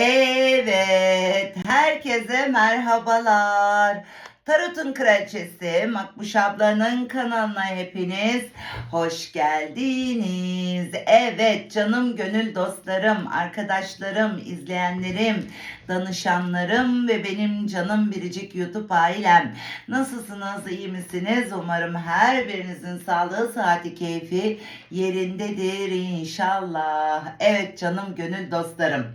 Evet, herkese merhabalar. Tarot'un kraliçesi Makbuş ablanın kanalına hepiniz hoş geldiniz. Evet canım gönül dostlarım, arkadaşlarım, izleyenlerim, danışanlarım ve benim canım biricik YouTube ailem. Nasılsınız, iyi misiniz? Umarım her birinizin sağlığı, saati, keyfi yerindedir inşallah. Evet canım gönül dostlarım.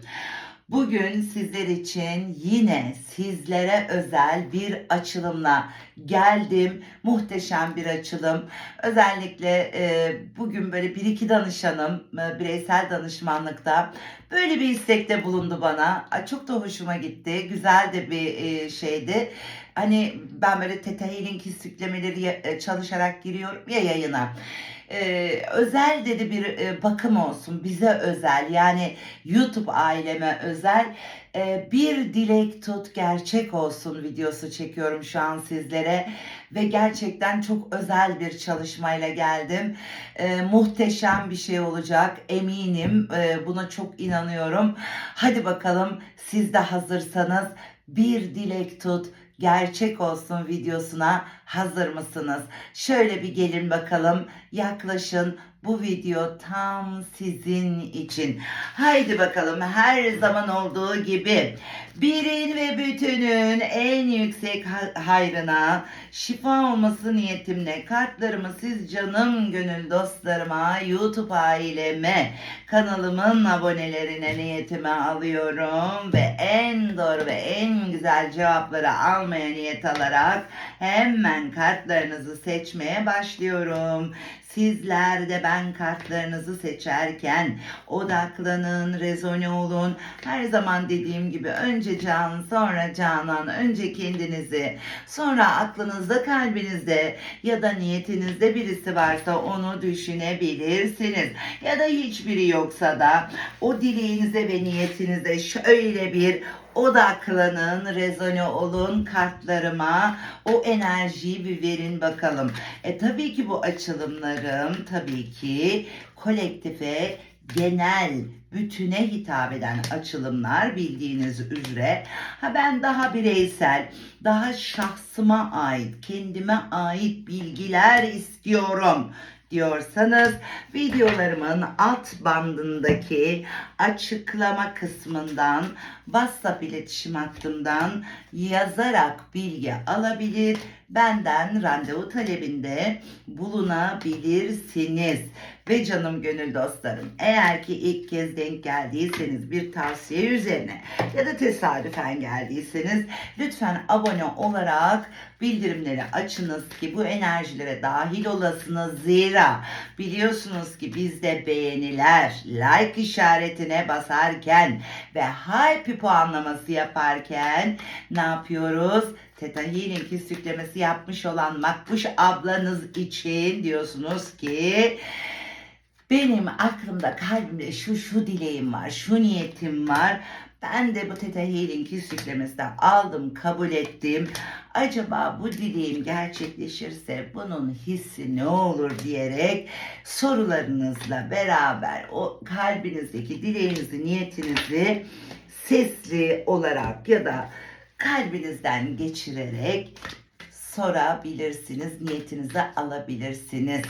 Bugün sizler için yine sizlere özel bir açılımla geldim. Muhteşem bir açılım. Özellikle e, bugün böyle bir iki danışanım e, bireysel danışmanlıkta böyle bir istekte bulundu bana. Çok da hoşuma gitti. Güzel de bir e, şeydi. Hani ben böyle Theta Healing istiklemeleri e, çalışarak giriyorum ya yayına. Özel dedi bir e, bakım olsun bize özel yani YouTube aileme özel e, bir dilek tut gerçek olsun videosu çekiyorum şu an sizlere ve gerçekten çok özel bir çalışmayla geldim. E, muhteşem bir şey olacak eminim E, buna çok inanıyorum. Hadi bakalım siz de hazırsanız bir dilek tut gerçek olsun videosuna hazır mısınız? Şöyle bir gelin bakalım yaklaşın bu video tam sizin için. Haydi bakalım her zaman olduğu gibi birin ve bütünün en yüksek ha- hayrına şifa olması niyetimle kartlarımı siz canım gönül dostlarıma, YouTube aileme, kanalımın abonelerine niyetime alıyorum ve en doğru ve en güzel cevapları almaya niyet alarak hemen kartlarınızı seçmeye başlıyorum. Sizler de ben kartlarınızı seçerken odaklanın, rezone olun. Her zaman dediğim gibi önce can, sonra canan, önce kendinizi, sonra aklınızda, kalbinizde ya da niyetinizde birisi varsa onu düşünebilirsiniz. Ya da hiçbiri yoksa da o dileğinize ve niyetinize şöyle bir odaklanın, rezone olun kartlarıma. O enerjiyi bir verin bakalım. E tabii ki bu açılımlarım tabii ki kolektife, genel, bütüne hitap eden açılımlar bildiğiniz üzere. Ha ben daha bireysel, daha şahsıma ait, kendime ait bilgiler istiyorum diyorsanız videolarımın alt bandındaki açıklama kısmından WhatsApp iletişim hattımdan yazarak bilgi alabilir. Benden randevu talebinde bulunabilirsiniz. Ve canım gönül dostlarım eğer ki ilk kez denk geldiyseniz bir tavsiye üzerine ya da tesadüfen geldiyseniz lütfen abone olarak bildirimleri açınız ki bu enerjilere dahil olasınız. Zira biliyorsunuz ki bizde beğeniler, like işaretine basarken ve hype puanlaması yaparken ne yapıyoruz? Theta Healing istiklemesi yapmış olan Makbuş ablanız için diyorsunuz ki benim aklımda kalbimde şu şu dileğim var, şu niyetim var. Ben de bu Theta Healing istiklemesinden aldım, kabul ettim. Acaba bu dileğim gerçekleşirse bunun hissi ne olur diyerek sorularınızla beraber o kalbinizdeki dileğinizi, niyetinizi sesli olarak ya da kalbinizden geçirerek sorabilirsiniz, niyetinizi alabilirsiniz.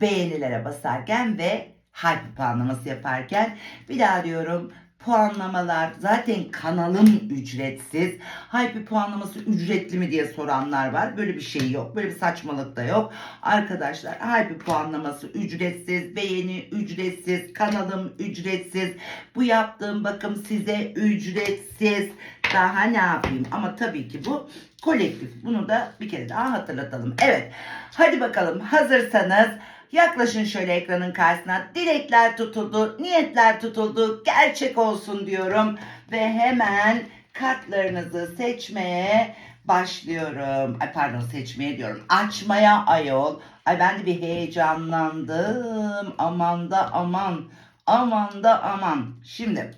Beğenilere basarken ve harf puanlaması yaparken bir daha diyorum puanlamalar zaten kanalım ücretsiz. Hype puanlaması ücretli mi diye soranlar var. Böyle bir şey yok. Böyle bir saçmalık da yok. Arkadaşlar Hype puanlaması ücretsiz. Beğeni ücretsiz. Kanalım ücretsiz. Bu yaptığım bakım size ücretsiz. Daha ne yapayım? Ama tabii ki bu kolektif. Bunu da bir kere daha hatırlatalım. Evet. Hadi bakalım hazırsanız Yaklaşın şöyle ekranın karşısına. Dilekler tutuldu, niyetler tutuldu. Gerçek olsun diyorum. Ve hemen kartlarınızı seçmeye başlıyorum. Ay pardon seçmeye diyorum. Açmaya ayol. Ay ben de bir heyecanlandım. Aman da aman. Aman da aman. Şimdi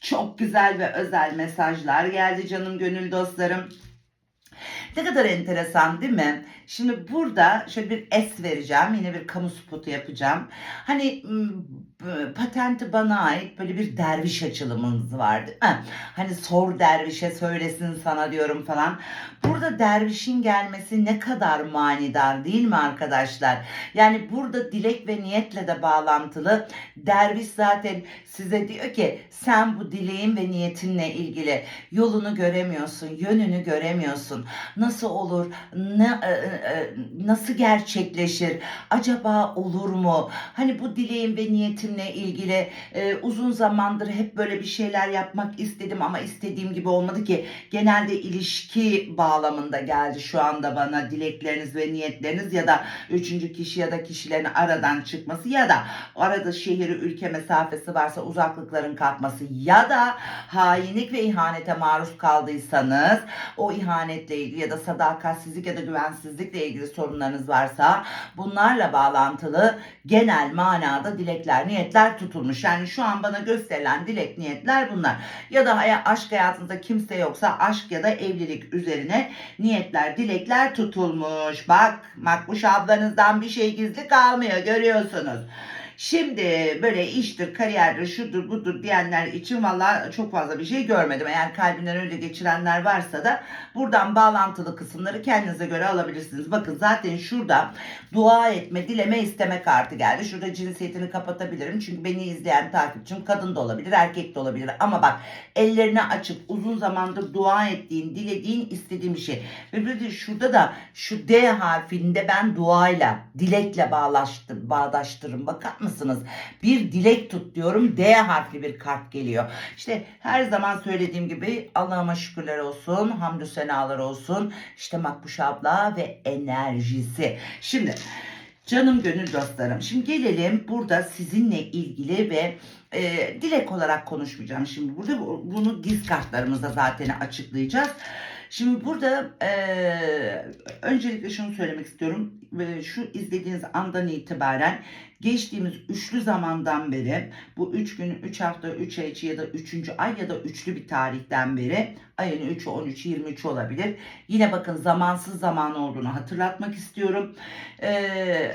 çok güzel ve özel mesajlar geldi canım gönül dostlarım. Ne kadar enteresan değil mi? Şimdi burada şöyle bir es vereceğim. Yine bir kamu spotu yapacağım. Hani patenti bana ait böyle bir derviş açılımımız var değil mi? Hani sor dervişe söylesin sana diyorum falan. Burada dervişin gelmesi ne kadar manidar değil mi arkadaşlar? Yani burada dilek ve niyetle de bağlantılı. Derviş zaten size diyor ki sen bu dileğin ve niyetinle ilgili yolunu göremiyorsun, yönünü göremiyorsun. Nasıl olur? Ne, e, nasıl gerçekleşir? Acaba olur mu? Hani bu dileğin ve niyetimle ilgili e, uzun zamandır hep böyle bir şeyler yapmak istedim ama istediğim gibi olmadı ki. Genelde ilişki bağlamında geldi şu anda bana dilekleriniz ve niyetleriniz ya da üçüncü kişi ya da kişilerin aradan çıkması ya da arada şehri ülke mesafesi varsa uzaklıkların kalkması ya da hainlik ve ihanete maruz kaldıysanız o ihanetle ilgili ya da sadakatsizlik ya da güvensizlikle ilgili sorunlarınız varsa bunlarla bağlantılı genel manada dilekler, niyetler tutulmuş. Yani şu an bana gösterilen dilek, niyetler bunlar. Ya da aşk hayatınızda kimse yoksa aşk ya da evlilik üzerine niyetler, dilekler tutulmuş. Bak, Makbuş ablanızdan bir şey gizli kalmıyor görüyorsunuz. Şimdi böyle iştir, kariyerdir, şudur, budur diyenler için valla çok fazla bir şey görmedim. Eğer kalbinden öyle geçirenler varsa da buradan bağlantılı kısımları kendinize göre alabilirsiniz. Bakın zaten şurada dua etme, dileme, isteme kartı geldi. Şurada cinsiyetini kapatabilirim. Çünkü beni izleyen takipçim kadın da olabilir, erkek de olabilir. Ama bak ellerini açıp uzun zamandır dua ettiğin, dilediğin, istediğin bir şey. Ve bir de şurada da şu D harfinde ben duayla, dilekle bağlaştır, bağdaştırırım. Bakar mısınız? Bir dilek tut diyorum. D harfli bir kart geliyor. İşte her zaman söylediğim gibi Allah'ıma şükürler olsun, hamdü senalar olsun. İşte Makbuş abla ve enerjisi. Şimdi canım gönül dostlarım. Şimdi gelelim burada sizinle ilgili ve e, dilek olarak konuşmayacağım. Şimdi burada bu- bunu diz kartlarımızda zaten açıklayacağız. Şimdi burada eee, öncelikle şunu söylemek istiyorum. Ve Şu izlediğiniz andan itibaren geçtiğimiz üçlü zamandan beri bu üç gün, üç hafta, üç ay ya da üçüncü ay ya da üçlü bir tarihten beri ayın 3'ü, 13'ü, 23'ü olabilir. Yine bakın zamansız zaman olduğunu hatırlatmak istiyorum. Eee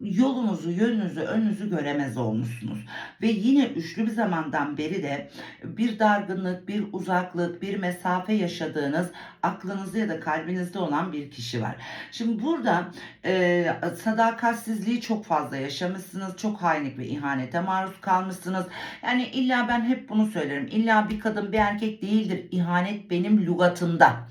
yolunuzu, yönünüzü, önünüzü göremez olmuşsunuz. Ve yine üçlü bir zamandan beri de bir dargınlık, bir uzaklık, bir mesafe yaşadığınız aklınızda ya da kalbinizde olan bir kişi var. Şimdi burada e, sadakatsizliği çok fazla yaşamışsınız. Çok hainlik ve ihanete maruz kalmışsınız. Yani illa ben hep bunu söylerim. İlla bir kadın bir erkek değildir. İhanet benim lügatımda.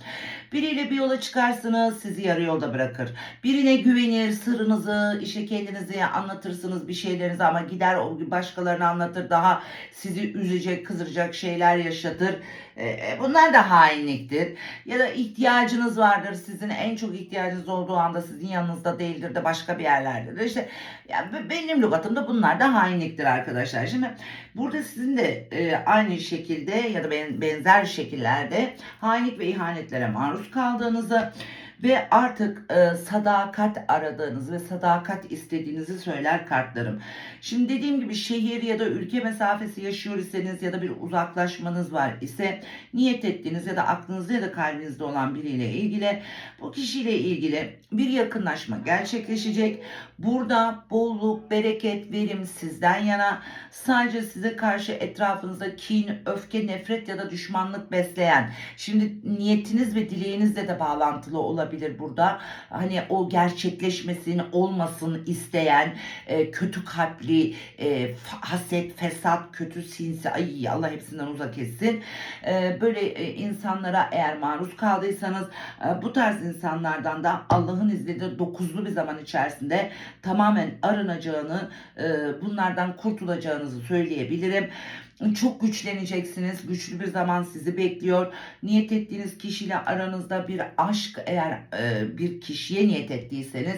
Biriyle bir yola çıkarsınız sizi yarı yolda bırakır. Birine güvenir sırrınızı işte kendinizi anlatırsınız bir şeylerinizi ama gider başkalarına anlatır daha sizi üzecek kızdıracak şeyler yaşatır. Ee, bunlar da hainliktir. Ya da ihtiyacınız vardır sizin en çok ihtiyacınız olduğu anda sizin yanınızda değildir de başka bir yerlerdedir. İşte be- benim lügatımda bunlar da hainliktir arkadaşlar. Şimdi burada sizin de e, aynı şekilde ya da ben- benzer şekillerde hainlik ve ihanetlere maruz kaldığınızı ve artık e, sadakat aradığınızı ve sadakat istediğinizi söyler kartlarım. Şimdi dediğim gibi şehir ya da ülke mesafesi yaşıyor iseniz ya da bir uzaklaşmanız var ise niyet ettiğiniz ya da aklınızda ya da kalbinizde olan biriyle ilgili bu kişiyle ilgili bir yakınlaşma gerçekleşecek. Burada bolluk, bereket, verim sizden yana sadece size karşı etrafınızda kin, öfke, nefret ya da düşmanlık besleyen şimdi niyetiniz ve dileğinizle de bağlantılı olabilir burada. Hani o gerçekleşmesin, olmasın isteyen e, kötü kalpli, e, haset, fesat, kötü sinsi, ay Allah hepsinden uzak etsin. E, böyle e, insanlara eğer maruz kaldıysanız e, bu tarz insanlardan da Allah'ın izniyle dokuzlu bir zaman içerisinde tamamen arınacağını, e, bunlardan kurtulacağınızı söyleyebilirim. Çok güçleneceksiniz. Güçlü bir zaman sizi bekliyor. Niyet ettiğiniz kişiyle aranızda bir aşk eğer e, bir kişiye niyet ettiyseniz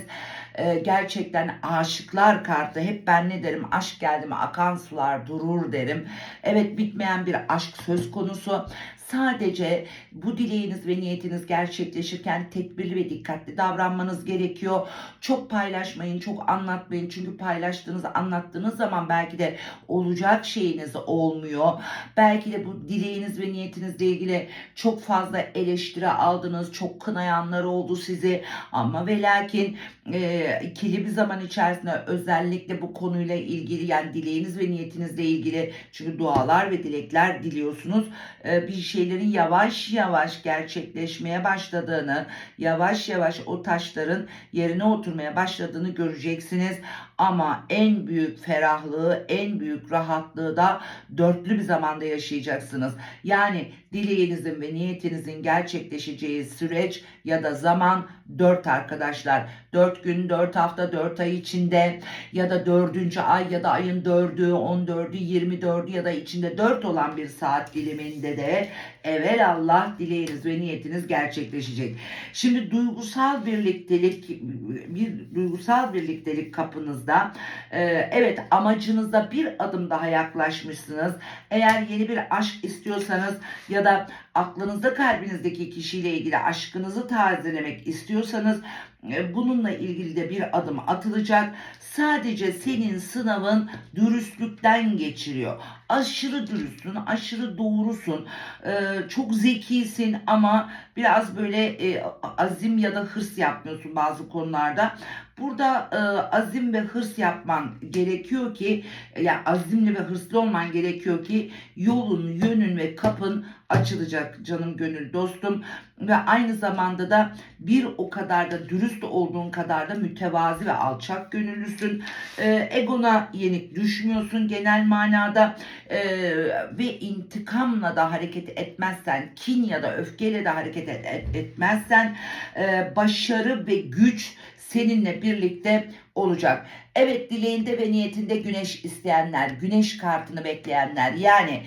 e, gerçekten aşıklar kartı hep ben ne derim aşk geldi mi akan sular durur derim. Evet bitmeyen bir aşk söz konusu. Sadece bu dileğiniz ve niyetiniz gerçekleşirken tedbirli ve dikkatli davranmanız gerekiyor. Çok paylaşmayın, çok anlatmayın. Çünkü paylaştığınız, anlattığınız zaman belki de olacak şeyiniz olmuyor. Belki de bu dileğiniz ve niyetinizle ilgili çok fazla eleştiri aldınız. Çok kınayanlar oldu sizi. Ama ve lakin e, ikili bir zaman içerisinde özellikle bu konuyla ilgili yani dileğiniz ve niyetinizle ilgili çünkü dualar ve dilekler diliyorsunuz e, bir şeylerin yavaş yavaş gerçekleşmeye başladığını yavaş yavaş o taşların yerine oturmaya başladığını göreceksiniz. Ama en büyük ferahlığı en büyük rahatlığı da dörtlü bir zamanda yaşayacaksınız. Yani dileğinizin ve niyetinizin gerçekleşeceği süreç ya da zaman dört arkadaşlar. Dört gün, dört hafta, dört ay içinde ya da dördüncü ay ya da ayın dördü, on dördü, yirmi dördü ya da içinde dört olan bir saat diliminde de evvel Allah dileğiniz ve niyetiniz gerçekleşecek. Şimdi duygusal birliktelik bir duygusal birliktelik kapınızda. Ee, evet amacınıza bir adım daha yaklaşmışsınız. Eğer yeni bir aşk istiyorsanız ya da aklınızda kalbinizdeki kişiyle ilgili aşkınızı tazelemek istiyorsanız e, bununla ilgili de bir adım atılacak. Sadece senin sınavın dürüstlükten geçiriyor. Aşırı dürüstsün, aşırı doğrusun, e, çok zekisin ama biraz böyle e, azim ya da hırs yapmıyorsun bazı konularda. Burada azim ve hırs yapman gerekiyor ki, yani azimli ve hırslı olman gerekiyor ki yolun, yönün ve kapın açılacak canım gönül dostum ve aynı zamanda da bir o kadar da dürüst olduğun kadar da mütevazi ve alçak gönüllüsün. E, egona yenik düşmüyorsun genel manada e, ve intikamla da hareket etmezsen, kin ya da öfkeyle de hareket et, et, etmezsen e, başarı ve güç seninle birlikte olacak. Evet dileğinde ve niyetinde güneş isteyenler, güneş kartını bekleyenler yani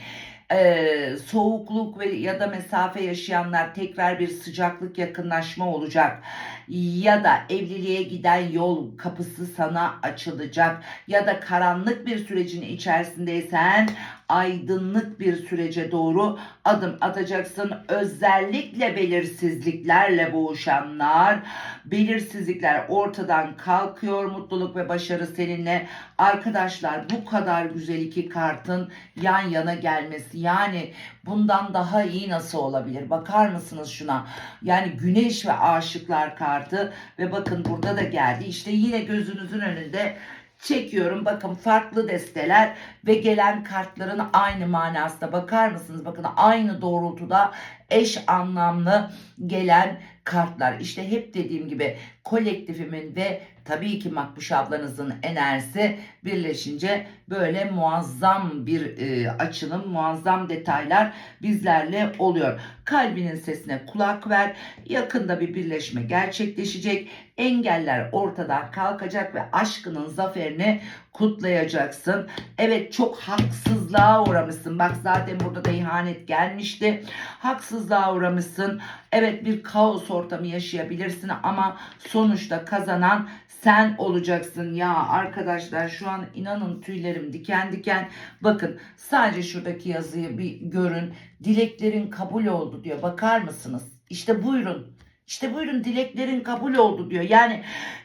e, soğukluk ve ya da mesafe yaşayanlar tekrar bir sıcaklık yakınlaşma olacak. Ya da evliliğe giden yol kapısı sana açılacak. Ya da karanlık bir sürecin içerisindeysen aydınlık bir sürece doğru adım atacaksın. Özellikle belirsizliklerle boğuşanlar, belirsizlikler ortadan kalkıyor. Mutluluk ve başarı seninle. Arkadaşlar bu kadar güzel iki kartın yan yana gelmesi yani bundan daha iyi nasıl olabilir? Bakar mısınız şuna? Yani güneş ve aşıklar kartı ve bakın burada da geldi. İşte yine gözünüzün önünde çekiyorum. Bakın farklı desteler ve gelen kartların aynı manasına bakar mısınız? Bakın aynı doğrultuda eş anlamlı gelen kartlar. İşte hep dediğim gibi kolektifimin ve tabii ki Makbuş ablanızın enerjisi birleşince böyle muazzam bir e, açılım, muazzam detaylar bizlerle oluyor. Kalbinin sesine kulak ver. Yakında bir birleşme gerçekleşecek. Engeller ortadan kalkacak ve aşkının zaferini kutlayacaksın. Evet çok haksızlığa uğramışsın. Bak zaten burada da ihanet gelmişti. Haksızlığa uğramışsın. Evet bir kaos ortamı yaşayabilirsin ama sonuçta kazanan sen olacaksın ya arkadaşlar şu an inanın tüylerim diken diken bakın sadece şuradaki yazıyı bir görün dileklerin kabul oldu diyor bakar mısınız işte buyurun işte buyurun dileklerin kabul oldu diyor. Yani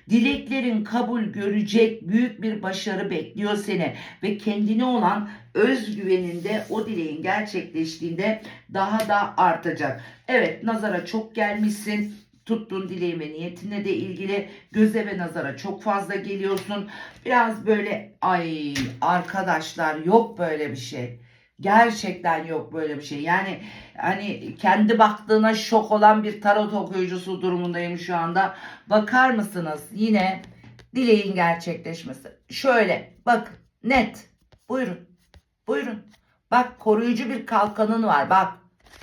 dileklerin kabul görecek büyük bir başarı bekliyor seni ve kendine olan özgüveninde o dileğin gerçekleştiğinde daha da artacak. Evet nazara çok gelmişsin tuttuğun dileğin ve niyetinle de ilgili göze ve nazara çok fazla geliyorsun. Biraz böyle ay arkadaşlar yok böyle bir şey. Gerçekten yok böyle bir şey. Yani hani kendi baktığına şok olan bir tarot okuyucusu durumundayım şu anda. Bakar mısınız? Yine dileğin gerçekleşmesi. Şöyle bak net. Buyurun. Buyurun. Bak koruyucu bir kalkanın var. Bak.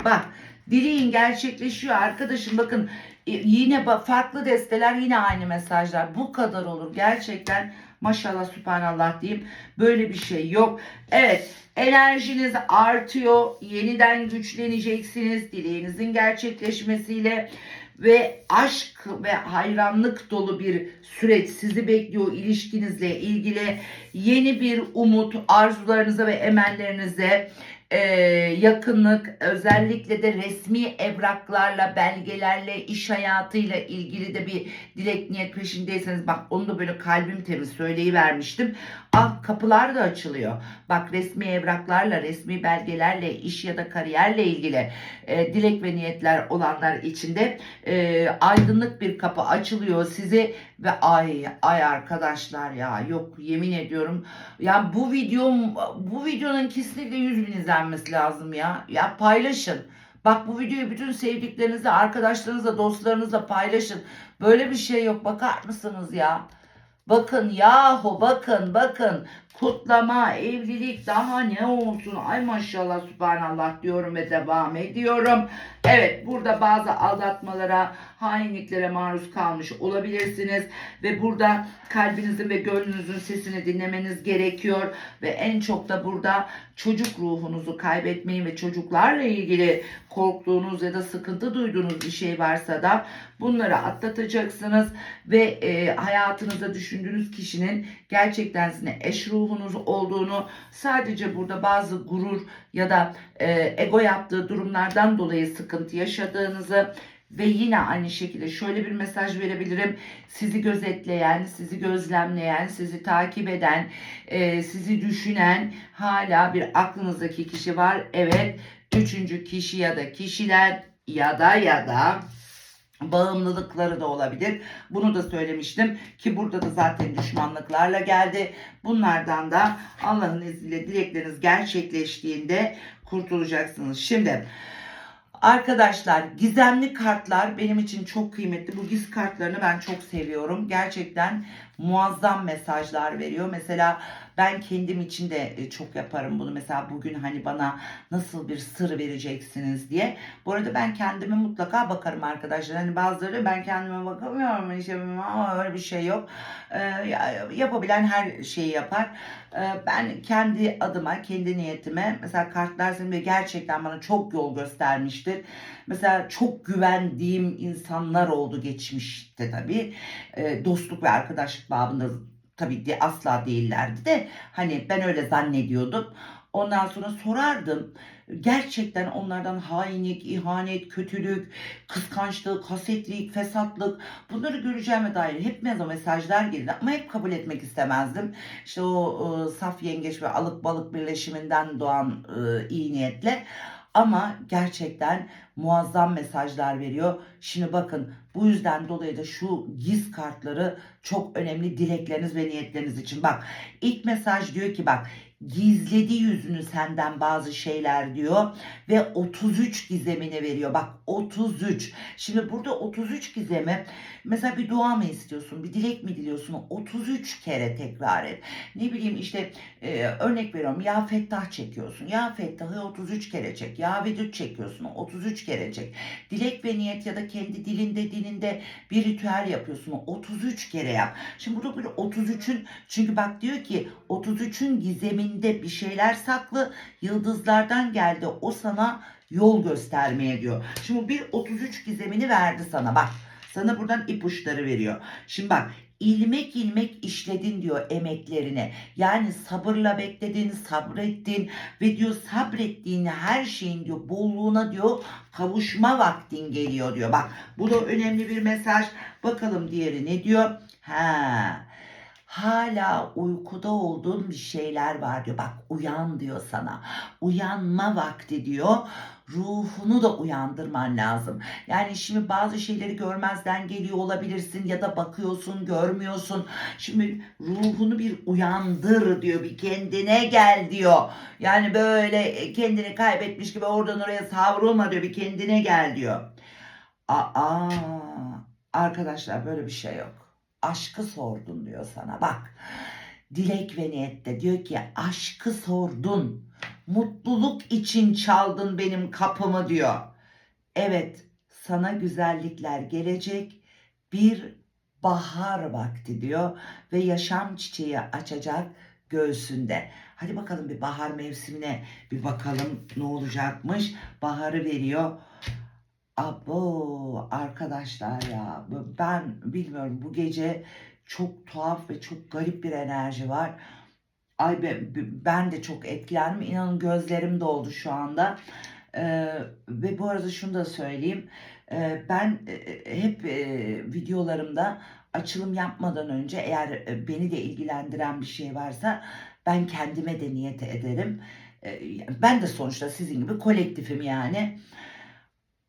Bak. Dileğin gerçekleşiyor arkadaşım. Bakın e, yine farklı desteler yine aynı mesajlar. Bu kadar olur. Gerçekten maşallah sübhanallah diyeyim. Böyle bir şey yok. Evet enerjiniz artıyor. Yeniden güçleneceksiniz. Dileğinizin gerçekleşmesiyle ve aşk ve hayranlık dolu bir süreç sizi bekliyor ilişkinizle ilgili yeni bir umut arzularınıza ve emellerinize e, yakınlık özellikle de resmi evraklarla belgelerle iş hayatıyla ilgili de bir dilek niyet peşindeyseniz bak onu da böyle kalbim temiz söyleyivermiştim. Ah kapılar da açılıyor. Bak resmi evraklarla resmi belgelerle iş ya da kariyerle ilgili e, dilek ve niyetler olanlar içinde e, aydınlık bir kapı açılıyor sizi ve ay ay arkadaşlar ya yok yemin ediyorum. Ya bu videom bu videonun kesinlikle 100 bin izlenmesi lazım ya. Ya paylaşın. Bak bu videoyu bütün sevdiklerinizle arkadaşlarınızla dostlarınızla paylaşın. Böyle bir şey yok. Bakar mısınız ya? Bakın yahu bakın bakın kutlama evlilik daha ne olsun? Ay maşallah subhanallah diyorum ve devam ediyorum. Evet burada bazı aldatmalara, hainliklere maruz kalmış olabilirsiniz. Ve burada kalbinizin ve gönlünüzün sesini dinlemeniz gerekiyor. Ve en çok da burada çocuk ruhunuzu kaybetmeyin ve çocuklarla ilgili korktuğunuz ya da sıkıntı duyduğunuz bir şey varsa da bunları atlatacaksınız. Ve e, hayatınızda düşündüğünüz kişinin gerçekten sizin eş ruhunuz olduğunu sadece burada bazı gurur ya da e, ego yaptığı durumlardan dolayı sıkıntı yaşadığınızı ve yine aynı şekilde şöyle bir mesaj verebilirim. Sizi gözetleyen, sizi gözlemleyen, sizi takip eden, e, sizi düşünen hala bir aklınızdaki kişi var. Evet, üçüncü kişi ya da kişiler ya da ya da bağımlılıkları da olabilir. Bunu da söylemiştim ki burada da zaten düşmanlıklarla geldi. Bunlardan da Allah'ın izniyle dilekleriniz gerçekleştiğinde kurtulacaksınız. Şimdi Arkadaşlar gizemli kartlar benim için çok kıymetli. Bu giz kartlarını ben çok seviyorum. Gerçekten muazzam mesajlar veriyor. Mesela ben kendim için de e, çok yaparım bunu. Mesela bugün hani bana nasıl bir sır vereceksiniz diye. Bu arada ben kendime mutlaka bakarım arkadaşlar. Hani bazıları ben kendime bakamıyorum. işte ama öyle bir şey yok. Ee, yapabilen her şeyi yapar. Ee, ben kendi adıma, kendi niyetime mesela kartlar simge gerçekten bana çok yol göstermiştir. Mesela çok güvendiğim insanlar oldu geçmişte tabii. Ee, dostluk ve arkadaşlık babında tabii de asla değillerdi de hani ben öyle zannediyordum. Ondan sonra sorardım. Gerçekten onlardan hainlik, ihanet, kötülük, kıskançlık, hasetlik, fesatlık bunları göreceğime dair hep mesajlar geldi ama hep kabul etmek istemezdim. İşte o e, saf yengeç ve alık balık birleşiminden doğan e, iyi niyetle ama gerçekten muazzam mesajlar veriyor. Şimdi bakın bu yüzden dolayı da şu giz kartları çok önemli dilekleriniz ve niyetleriniz için. Bak ilk mesaj diyor ki bak gizledi yüzünü senden bazı şeyler diyor ve 33 gizemini veriyor. Bak 33. Şimdi burada 33 gizemi mesela bir dua mı istiyorsun, bir dilek mi diliyorsun? 33 kere tekrar et. Ne bileyim işte e, örnek veriyorum ya Fettah çekiyorsun. Ya Fettah'ı 33 kere çek. Ya Vedüt çekiyorsun. 33 kere çek. Dilek ve niyet ya da kendi dilinde dilinde bir ritüel yapıyorsun. 33 kere yap. Şimdi burada böyle 33'ün çünkü bak diyor ki 33'ün gizeminde bir şeyler saklı. Yıldızlardan geldi. O sana yol göstermeye diyor. Şimdi bir 33 gizemini verdi sana bak. Sana buradan ipuçları veriyor. Şimdi bak ilmek ilmek işledin diyor emeklerini. Yani sabırla bekledin, sabrettin ve diyor sabrettiğin her şeyin diyor bolluğuna diyor kavuşma vaktin geliyor diyor. Bak bu da önemli bir mesaj. Bakalım diğeri ne diyor? Ha hala uykuda olduğun bir şeyler var diyor. Bak uyan diyor sana. Uyanma vakti diyor. Ruhunu da uyandırman lazım. Yani şimdi bazı şeyleri görmezden geliyor olabilirsin ya da bakıyorsun görmüyorsun. Şimdi ruhunu bir uyandır diyor. Bir kendine gel diyor. Yani böyle kendini kaybetmiş gibi oradan oraya savrulma diyor. Bir kendine gel diyor. Aa arkadaşlar böyle bir şey yok aşkı sordun diyor sana. Bak dilek ve niyette diyor ki aşkı sordun. Mutluluk için çaldın benim kapımı diyor. Evet sana güzellikler gelecek bir bahar vakti diyor ve yaşam çiçeği açacak göğsünde. Hadi bakalım bir bahar mevsimine bir bakalım ne olacakmış. Baharı veriyor. Abo arkadaşlar ya ben bilmiyorum bu gece çok tuhaf ve çok garip bir enerji var. Ay be- b- ben de çok etkilendim. İnanın gözlerim doldu şu anda. Ee, ve bu arada şunu da söyleyeyim. Ee, ben e, hep e, videolarımda açılım yapmadan önce eğer e, beni de ilgilendiren bir şey varsa ben kendime de niyet ederim. Ee, ben de sonuçta sizin gibi kolektifim yani.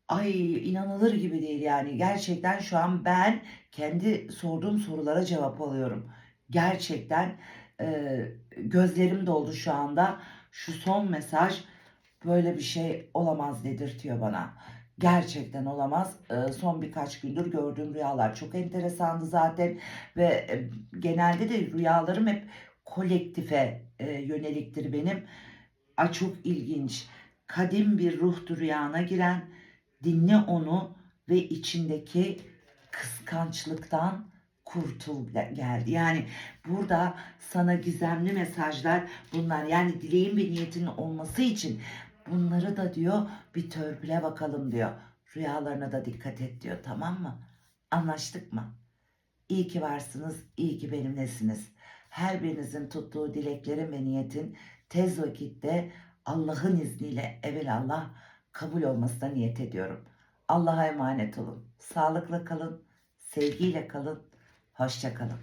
Ay inanılır gibi değil yani. Gerçekten şu an ben kendi sorduğum sorulara cevap alıyorum. Gerçekten e, gözlerim doldu şu anda. Şu son mesaj böyle bir şey olamaz dedirtiyor bana. Gerçekten olamaz. E, son birkaç gündür gördüğüm rüyalar çok enteresandı zaten ve e, genelde de rüyalarım hep kolektife e, yöneliktir benim. Ay çok ilginç. Kadim bir ruhtur rüyana giren. Dinle onu ve içindeki kıskançlıktan kurtul geldi. Yani burada sana gizemli mesajlar bunlar. Yani dileğin ve niyetinin olması için bunları da diyor bir törpüle bakalım diyor. Rüyalarına da dikkat et diyor tamam mı? Anlaştık mı? İyi ki varsınız, iyi ki benimlesiniz. Her birinizin tuttuğu dileklerin ve niyetin tez vakitte Allah'ın izniyle evelallah kabul olmasına niyet ediyorum. Allah'a emanet olun. Sağlıkla kalın, sevgiyle kalın, hoşça kalın.